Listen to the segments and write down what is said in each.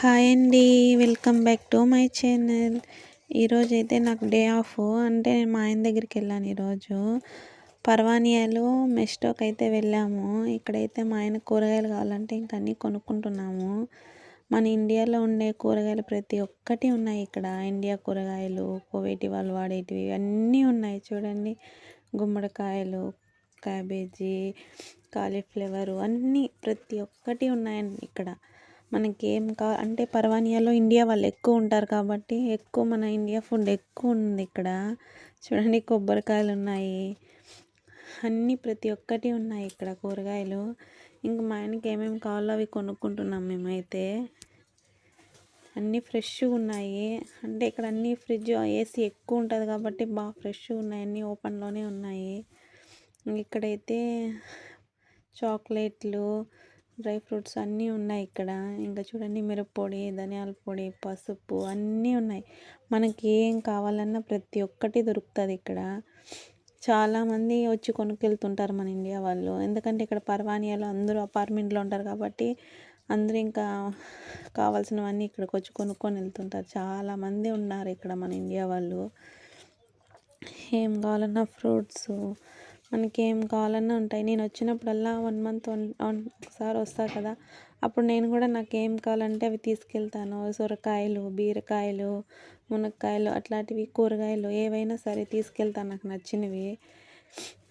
Hi అండి. Welcome back to my channel ఈరోజు అయితే నాకు డే ఆఫ్ అంటే నేను మా ఆయన దగ్గరికి వెళ్ళాను ఈరోజు పర్వానియాలో మెస్టోక్ అయితే వెళ్ళాము. ఇక్కడైతే మా ఆయన కూరగాయలు కావాలంటే ఇంక అన్నీ కొనుక్కుంటున్నాము. మన ఇండియాలో ఉండే కూరగాయలు ప్రతి ఒక్కటి ఉన్నాయి ఇక్కడ. ఇండియా కూరగాయలు కోవేటి వాళ్ళు వాడేటివి అన్నీ ఉన్నాయి చూడండి. గుమ్మడికాయలు క్యాబేజీ కాలీఫ్లవరు అన్నీ ప్రతి ఒక్కటి ఉన్నాయండి ఇక్కడ. మనకి ఏం కా అంటే పర్వానియాలో ఇండియా వాళ్ళు ఎక్కువ ఉంటారు కాబట్టి ఎక్కువ మన ఇండియా ఫుడ్ ఎక్కువ ఉంది ఇక్కడ. చూడండి కొబ్బరికాయలు ఉన్నాయి. అన్నీ ప్రతి ఒక్కటి ఉన్నాయి ఇక్కడ కూరగాయలు. ఇంకా మా ఆయనకి ఏమేమి కావాలో అవి కొనుక్కుంటున్నాం మేమైతే. అన్నీ ఫ్రెష్గా ఉన్నాయి. అంటే ఇక్కడ అన్నీ ఫ్రిడ్జ్ ఏసీ ఎక్కువ ఉంటుంది కాబట్టి బాగా ఫ్రెష్గా ఉన్నాయి. అన్నీ ఓపెన్లోనే ఉన్నాయి. ఇక్కడైతే చాక్లెట్లు డ్రై ఫ్రూట్స్ అన్నీ ఉన్నాయి ఇక్కడ. ఇంకా చూడండి మిరప్పొడి ధనియాల పొడి పసుపు అన్నీ ఉన్నాయి. మనకి ఏం కావాలన్నా ప్రతి ఒక్కటి దొరుకుతుంది ఇక్కడ. చాలామంది వచ్చి కొనుక్కెళ్తుంటారు మన ఇండియా వాళ్ళు. ఎందుకంటే ఇక్కడ పర్వానియాలో అందరూ అపార్ట్మెంట్లో ఉంటారు కాబట్టి అందరూ ఇంకా కావాల్సినవన్నీ ఇక్కడికి వచ్చి కొనుక్కొని వెళ్తుంటారు. చాలామంది ఉన్నారు ఇక్కడ మన ఇండియా వాళ్ళు. ఏం కావాలన్నా ఫ్రూట్స్ మనకి ఏం కావాలన్నా ఉంటాయి. నేను వచ్చినప్పుడల్లా వన్ మంత్ వన్ ఒకసారి వస్తా కదా. అప్పుడు నేను కూడా నాకు ఏం కావాలంటే అవి తీసుకెళ్తాను. సొరకాయలు బీరకాయలు మునక్కాయలు అట్లాంటివి కూరగాయలు ఏవైనా సరే తీసుకెళ్తాను నాకు నచ్చినవి.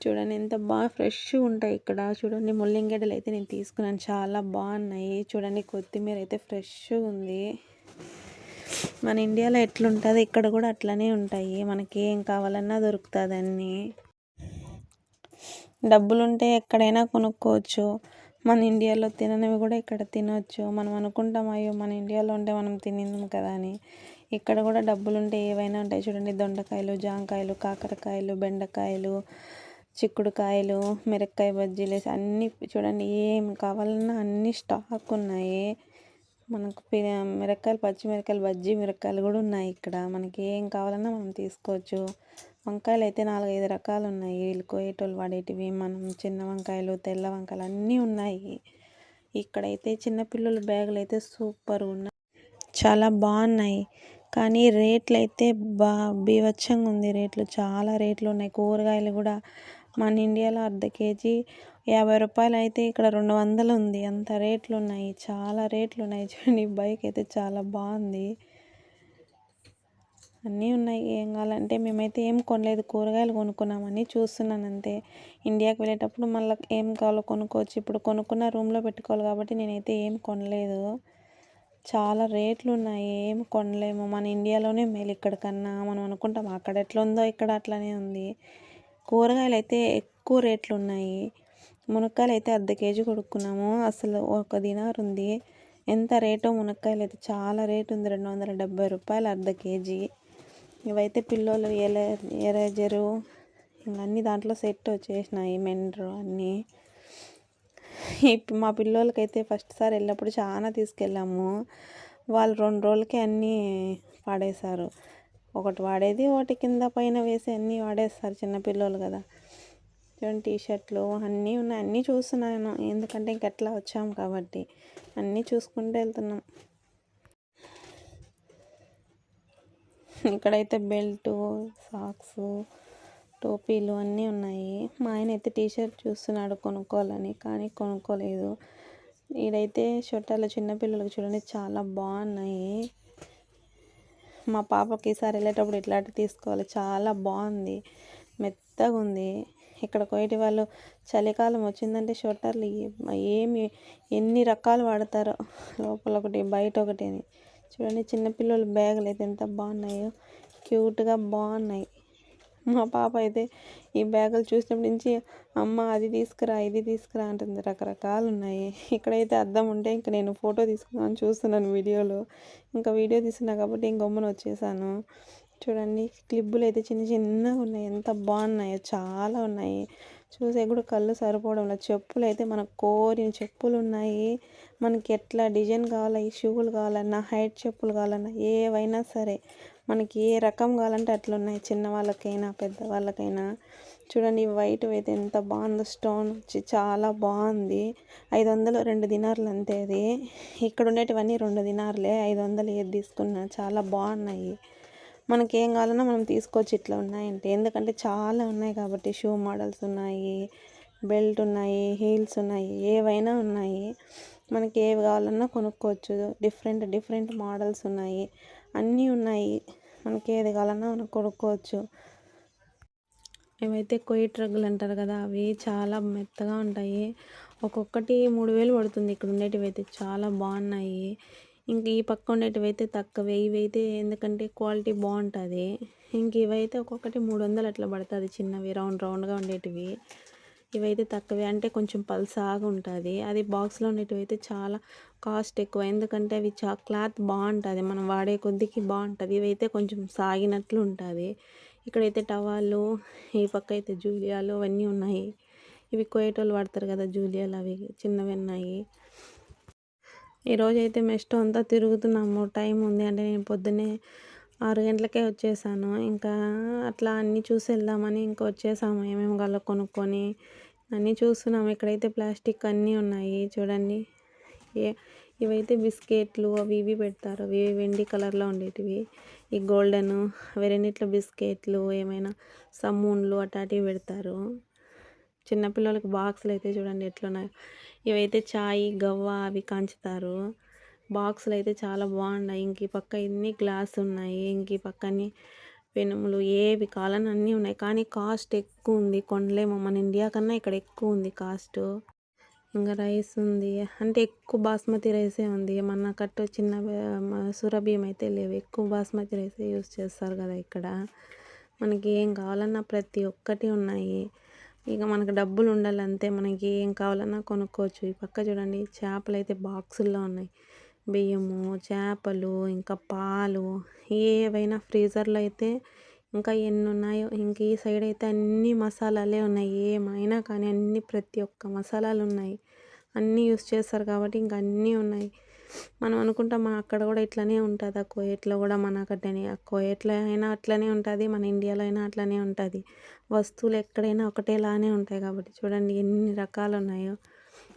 చూడండి ఎంత బాగా ఫ్రెష్గా ఉంటాయి ఇక్కడ. చూడండి ముల్లింగడ్డలు అయితే నేను తీసుకున్నాను. చాలా బాగున్నాయి. చూడండి కొత్తిమీర అయితే ఫ్రెష్గా ఉంది. మన ఇండియాలో ఎట్లుంటుందో? ఇక్కడ కూడా అట్లనే ఉంటాయి. మనకి ఏం కావాలన్నా దొరుకుతుంది అన్నీ. డబ్బులుంటే ఎక్కడైనా కొనుక్కోవచ్చు. మన ఇండియాలో తిననివి కూడా ఇక్కడ తినవచ్చు మనం అనుకుంటాం అయ్యో మన ఇండియాలో ఉంటే మనం తినిందాం కదా అని. ఇక్కడ కూడా డబ్బులుంటే ఏవైనా ఉంటాయి చూడండి. దొండకాయలు జాంకాయలు కాకరకాయలు బెండకాయలు చిక్కుడుకాయలు మిరక్కాయ బజ్జీలు అన్నీ చూడండి. ఏం కావాలన్నా అన్నీ స్టాక్ ఉన్నాయి. మనకు మిరపకాయలు పచ్చిమిరపకాయలు బజ్జీ మిరక్కాయలు కూడా ఉన్నాయి ఇక్కడ. మనకి ఏం కావాలన్నా మనం తీసుకోవచ్చు. వంకాయలు అయితే నాలుగైదు రకాలు ఉన్నాయి వీళ్ళు కోయేటోళ్ళు వాడేటివి మనం చిన్న వంకాయలు తెల్ల వంకాయలు అన్నీ ఉన్నాయి. ఇక్కడైతే చిన్నపిల్లల బ్యాగులు అయితే సూపర్ ఉన్నాయి. చాలా బాగున్నాయి. కానీ రేట్లు అయితే బా బీవచ్చంగా ఉంది. రేట్లు చాలా రేట్లు ఉన్నాయి కూరగాయలు కూడా మన ఇండియాలో అర్ధ కేజీ యాభై రూపాయలు అయితే ఇక్కడ రెండు వందలు ఉంది అంత రేట్లు ఉన్నాయి చాలా రేట్లు ఉన్నాయి చూడండి బైక్ అయితే చాలా బాగుంది. అన్నీ ఉన్నాయి. ఏం కావాలంటే మేమైతే ఏం కొనలేదు. కూరగాయలు కొనుక్కున్నామని చూస్తున్నాను అంతే ఇండియాకి వెళ్ళేటప్పుడు మళ్ళీ ఏం కావాలో కొనుక్కోవచ్చు. ఇప్పుడు కొనుక్కున్న రూమ్లో పెట్టుకోవాలి కాబట్టి నేనైతే ఏం కొనలేదు. చాలా రేట్లు ఉన్నాయి. ఏం కొనలేము. మన ఇండియాలోనే మేలు ఇక్కడికన్నా. మనం అనుకుంటాం అక్కడ ఎట్లా ఉందో ఇక్కడ అట్లనే ఉంది. కూరగాయలు అయితే ఎక్కువ రేట్లు ఉన్నాయి. మునక్కాయలు అయితే అర్ధ కేజీ కొనుక్కున్నాము. అసలు ఒక దినార్ ఉంది. ఎంత రేటో మునక్కాయలు అయితే చాలా రేటు ఉంది. రెండు వందల డెబ్బై రూపాయలు అర్ధ కేజీ. ఇవైతే పిల్లలు ఎలే ఎరేజరు అన్నీ దాంట్లో సెట్ వచ్చేసినాయి మెండ్రు అన్నీ. మా పిల్లోళ్ళకైతే ఫస్ట్ సారి వెళ్ళినప్పుడు చాలా తీసుకెళ్ళాము. వాళ్ళు రెండు రోజులకి అన్నీ వాడేశారు ఒకటి వాడేది ఒకటి కింద పైన వేసి అన్నీ వాడేస్తారు చిన్నపిల్లలు కదా. చూడండి టీ షర్ట్లు అన్నీ ఉన్నాయి అన్నీ చూస్తున్నాను. ఎందుకంటే ఇంకెట్లా వచ్చాము కాబట్టి అన్నీ చూసుకుంటూ వెళ్తున్నాం. ఇక్కడైతే బెల్టు సాక్స్ టోపీలు అన్నీ ఉన్నాయి. మా ఆయన అయితే టీషర్ట్ చూస్తున్నాడు కొనుక్కోవాలని కానీ కొనుక్కోలేదు. ఈడైతే చుట్టాల చిన్నపిల్లలకు చూడండి చాలా బాగున్నాయి. మా పాపకి ఈసారి వెళ్ళేటప్పుడు ఇట్లాంటివి తీసుకోవాలి. చాలా బాగుంది. మెత్తగా ఉంది. ఇక్కడ కోయటి వాళ్ళు చలికాలం వచ్చిందంటే షొట్టర్లు ఏమి ఎన్ని రకాలు వాడతారో లోపల ఒకటి బయట ఒకటి అని చూడండి చిన్నపిల్లల బ్యాగులు అయితే ఎంత బాగున్నాయో. క్యూట్గా బాగున్నాయి. మా పాప అయితే ఈ బ్యాగులు చూసినప్పటి నుంచి అమ్మ అది తీసుకురా ఇది తీసుకురా అంటుంది. రకరకాలు ఉన్నాయి. ఇక్కడైతే అద్దం ఉంటే ఇంకా నేను ఫోటో తీసుకున్నాను చూస్తున్నాను వీడియోలో. ఇంకా వీడియో తీస్తున్నా కాబట్టి ఇంకొమ్మను వచ్చేసాను. చూడండి క్లిబ్బులు అయితే చిన్న చిన్నగా ఉన్నాయి. ఎంత బాగున్నాయో చాలా ఉన్నాయి. చూసే కూడా కళ్ళు సరిపోవడం లేదు. చెప్పులు అయితే మనకు కోరిన చెప్పులు ఉన్నాయి మనకి ఎట్లా డిజైన్ కావాలా ఈ షూలు కావాలన్నా హైట్ చెప్పులు కావాలన్నా ఏవైనా సరే మనకి ఏ రకం కావాలంటే అట్లా ఉన్నాయి చిన్న వాళ్ళకైనా పెద్ద వాళ్ళకైనా. చూడండి వైట్ అయితే ఎంత బాగుందో స్టోన్ వచ్చి చాలా బాగుంది. ఐదు వందలు రెండు దినార్లు అంతే అది. ఇక్కడ ఉండేటివన్నీ రెండు దినార్లే. ఐదు వందలు ఏది తీసుకున్నా చాలా బాగున్నాయి. మనకి ఏం కావాలన్నా మనం తీసుకోవచ్చు. ఇట్లా ఉన్నాయంటే. ఎందుకంటే చాలా ఉన్నాయి కాబట్టి షూ మోడల్స్ ఉన్నాయి బెల్ట్ ఉన్నాయి హీల్స్ ఉన్నాయి ఏవైనా ఉన్నాయి. మనకి ఏవి కావాలన్నా కొనుక్కోవచ్చు. డిఫరెంట్ డిఫరెంట్ మోడల్స్ ఉన్నాయి. అన్నీ ఉన్నాయి. మనకి ఏది కావాలన్నా మనం కొనుక్కోవచ్చు. ఇవైతే కొయ్యి ట్రగ్గులు అంటారు కదా అవి చాలా మెత్తగా ఉంటాయి. ఒక్కొక్కటి మూడు వేలు పడుతుంది. ఇక్కడ ఉండేటివి అయితే చాలా బాగున్నాయి. ఇంక ఈ పక్క ఉండేటివి అయితే తక్కువే. ఇవైతే ఎందుకంటే క్వాలిటీ బాగుంటుంది. ఇంక ఇవైతే ఒక్కొక్కటి మూడు వందలు అట్లా పడుతుంది చిన్నవి రౌండ్ రౌండ్గా ఉండేటివి. ఇవైతే తక్కువే. అంటే కొంచెం పల్సాగా ఉంటుంది. అది బాక్స్లో ఉండేటివి అయితే చాలా కాస్ట్ ఎక్కువ. ఎందుకంటే అవి చా క్లాత్ బాగుంటుంది. మనం వాడే కొద్దికి బాగుంటుంది. ఇవైతే కొంచెం సాగినట్లు ఉంటుంది. ఇక్కడైతే టవాళ్ళు ఈ పక్క అయితే జూలియాలు అవన్నీ ఉన్నాయి. ఇవి కోయేటోళ్ళు వాడతారు కదా జూలియాలు అవి చిన్నవి ఉన్నాయి. ఈరోజు అయితే అంతా తిరుగుతున్నాము. టైం ఉంది అంటే నేను పొద్దున్నే ఆరు గంటలకే వచ్చేసాను. ఇంకా అట్లా అన్నీ చూసి వెళ్దామని ఇంకా వచ్చేసాము. ఏమేమి కావాలో కొనుక్కొని అన్నీ చూస్తున్నాము. ఇక్కడైతే ప్లాస్టిక్ అన్నీ ఉన్నాయి చూడండి. ఏ ఇవైతే బిస్కెట్లు అవి ఇవి పెడతారు. అవి వెండి కలర్లో ఉండేటివి. ఈ గోల్డెన్ రెండిట్లో బిస్కెట్లు ఏమైనా సమ్మూన్లు అటాటివి పెడతారు. చిన్నపిల్లలకి బాక్సులు అయితే చూడండి ఎట్లున్నాయో. ఇవైతే చాయ్ గవ్వ అవి కాంచుతారు. బాక్సులు అయితే చాలా బాగున్నాయి. ఇంక ఈ పక్క ఇన్ని గ్లాస్ ఉన్నాయి? ఇంక ఈ పక్కని పెనుములు ఏవి కావాలని అన్నీ ఉన్నాయి. కానీ కాస్ట్ ఎక్కువ ఉంది. కొనలేము. మన ఇండియా కన్నా ఇక్కడ ఎక్కువ ఉంది కాస్ట్. ఇంకా రైస్ ఉంది. అంటే ఎక్కువ బాస్మతి రైసే ఉంది. మన కట్టు చిన్న సురభీం అయితే లేవు. ఎక్కువ బాస్మతి రైసే యూస్ చేస్తారు కదా ఇక్కడ. మనకి ఏం కావాలన్నా ప్రతి ఒక్కటి ఉన్నాయి. ఇక మనకు డబ్బులు ఉండాలంతే మనకి ఏం కావాలన్నా కొనుక్కోవచ్చు. ఈ పక్క చూడండి చేపలు అయితే బాక్సుల్లో ఉన్నాయి. బియ్యము చేపలు ఇంకా పాలు ఏవైనా ఫ్రీజర్లో అయితే ఇంకా ఎన్ని ఉన్నాయో ఇంక ఈ సైడ్ అయితే అన్ని మసాలాలే ఉన్నాయి. ఏమైనా కానీ అన్ని ప్రతి ఒక్క మసాలాలు ఉన్నాయి. అన్నీ యూస్ చేస్తారు కాబట్టి ఇంక అన్నీ ఉన్నాయి. మనం అనుకుంటాం అక్కడ కూడా ఇట్లనే ఉంటుంది ఆ కోయట్లో కూడా మనకట్టని ఆ కోయట్లో అయినా అట్లనే ఉంటుంది మన ఇండియాలో అయినా అట్లనే ఉంటుంది. వస్తువులు ఎక్కడైనా ఒకటేలానే ఉంటాయి కాబట్టి చూడండి ఎన్ని రకాలు ఉన్నాయో.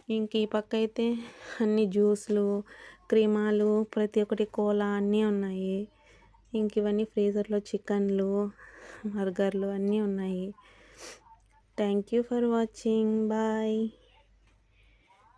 ఇంక ఈ పక్క అయితే అన్ని జ్యూస్లు క్రీమాలు ప్రతి ఒక్కటి కోలా అన్నీ ఉన్నాయి. ఇంక ఇవన్నీ ఫ్రీజర్లో చికెన్లు బర్గర్లు అన్నీ ఉన్నాయి. Thank you for watching. Bye.